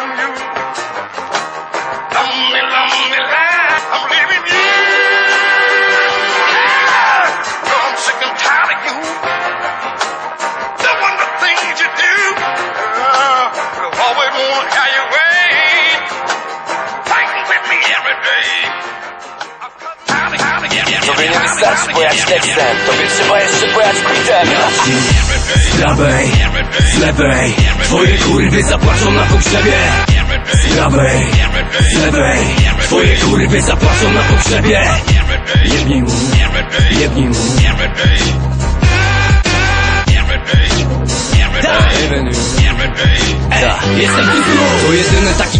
you. Tobie nie wystarczy pojać tekstem Tobie trzeba jeszcze pojać bitem Z prawej, z lewej. Twoje kurwy zapłaczą na pogrzebie Z prawej, z lewej. Twoje kurwy zapłaczą na pogrzebie Jebnij mu, jebnij mu. Jestem tu. To jedyny taki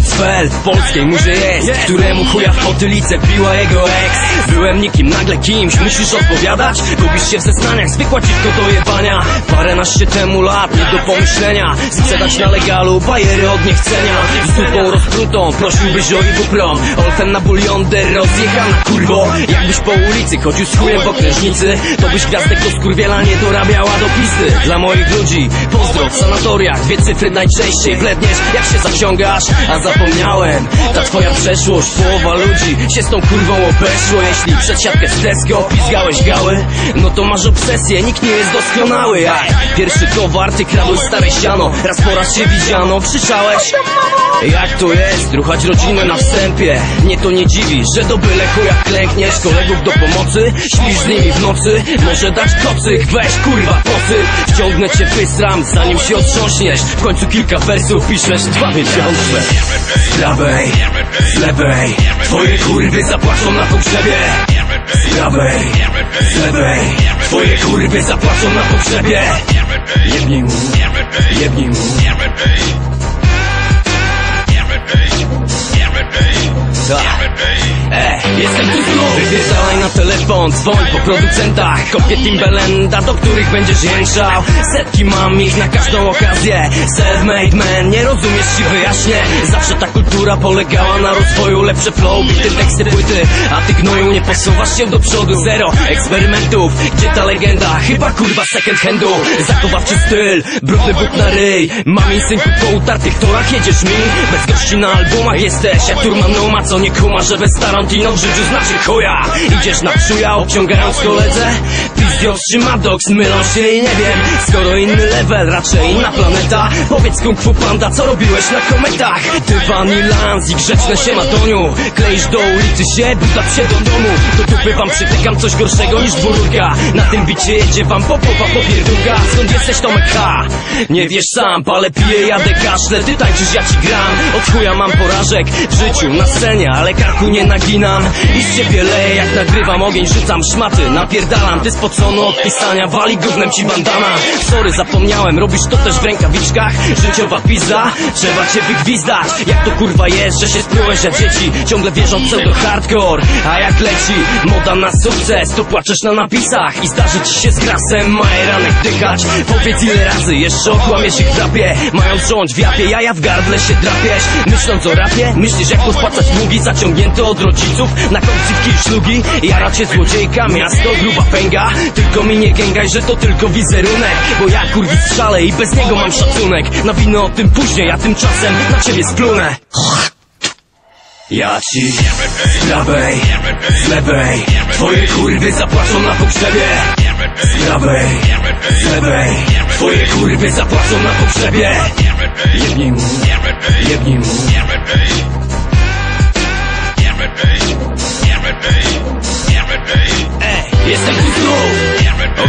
w polskiej murze jest Któremu chuja w potylicę wbiła jego ex. Byłem nikim, nagle kimś, musisz odpowiadać Gubisz się w zeznaniach, zwykła dziwko do jebania. Paręnaście temu lat, nie do pomyślenia. Sprzedać na legalu, bajery od niechcenia Dupą rozprutą, prosiłbyś o ibuprom Olfen na buliondę, rozjechana kurwo. Jakbyś po ulicy chodził z chujem w okrężnicy To byś gwiazdek do skurwiela nie dorabiała do pisty Dla moich ludzi, pozdro w sanatoriach. Dwie cyfry najczęściej bledniesz jak się zaciągasz. A zapomniałem, ta twoja przeszłość. Połowa ludzi się z tą kurwą obeszło. Jeśli przed siatkę z Tesco pizgałeś gały No to masz obsesję, nikt nie jest doskonały Aj, pierwszy towar, ty kradłeś stare siano Raz po raz się widziano, krzyczałeś jak to jest, ruchać rodzinę na wstępie. Nie to nie dziwi, że do byle chuja klękniesz Kolegów do pomocy, śpisz z nimi w nocy Może dać kocyk, weź kurwa posyp Wciągnę cię wysram, zanim się otrząśniesz. W końcu kilka wersów piszesz dwa miesiące. Z prawej, z lewej. Twoje kurwy zapłaczą na pogrzebie. Z prawej, z lewej. Twoje kurwy zapłaczą na pogrzebie. Jebnij mu, jebnij mu jestem tu znów Wypierdalaj na telefon, dzwoń po producentach. Kopię Timbalanda, do których będziesz jęczał. Setki mam ich na każdą okazję. Self-made man, nie rozumiesz ci wyjaśnię. Zawsze ta kultura polegała na rozwoju. Lepsze flow, bity teksty, płyty A ty gnoju nie posuwasz się do przodu. Zero eksperymentów, gdzie ta legenda? Chyba kurwa second handu. Zachowawczy styl, brudny but na ryj. Mam insynku po utartych torach Jedziesz mi, bez gości na albumach jesteś Jak Turman Noma, co nie kuma, że bez Tarantino życiu znaczy chuja Idziesz na przyja, obciągając koledze Pizdios czy Maddox, mylą się i nie wiem. Skoro inny level, raczej inna planeta. Powiedz Kung Fu Panda, co robiłeś na kometach? Dywan i lans i grzeczne się Madoniu Kleisz do ulicy się, butać się do domu. Do dupy wam przytykam coś gorszego niż dwururka Na tym bicie jedzie wam popowa popierdółka Skąd jesteś Tomek H? Nie wiesz sam, palę piję, jadę kaszle. Ty tańczysz, ja ci gram. Od chuja mam porażek w życiu, na scenie Ale karku nie naginam. I z ciebie leję, jak nagrywam ogień Rzucam szmaty, napierdalam Ty spocony od pisania, wali gównem ci bandana. Sorry, zapomniałem, robisz to też w rękawiczkach. Życiowa pizza, trzeba cię wygwizdać. Jak to kurwa jest, że się sprółeś jak dzieci? Ciągle wierzą pseudo hardcore A jak leci moda na sukces To płaczesz na napisach. I zdarzy ci się z grasem Majeranek dykać Powiedz ile razy jeszcze okłamiesz ich w rapie Mając rządź w japie, jaja w gardle się drapiesz. Myśląc o rapie, myślisz jak pospłacać długi Zaciągnięty od rodziców. Na końcówki szlugi Jara cię złodziejka, miasto, gruba pęga Tylko mi nie gęgaj, że to tylko wizerunek. Bo ja kurwi strzale i bez niego mam szacunek. Nawinę o tym później, a tymczasem na ciebie splunę. Ja ci z prawej, z lewej Twoje kurwy zapłacą na pogrzebie. Z prawej, z lewej Twoje kurwy zapłacą na pogrzebie. Jebnij mu, jebnij mu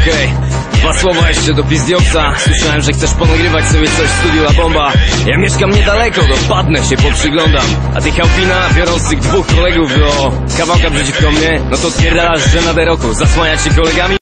Okej, dwa słowa jeszcze do Pizdioksa Słyszałem, że chcesz ponagrywać sobie coś w studiu La Bomba. Ja mieszkam niedaleko, to wpadnę się, poprzyglądam. A ty Chałpina, biorąc tych dwóch kolegów do kawałka przeciwko mnie. No to stwierdasz, że na deroku. Zasłaniać się kolegami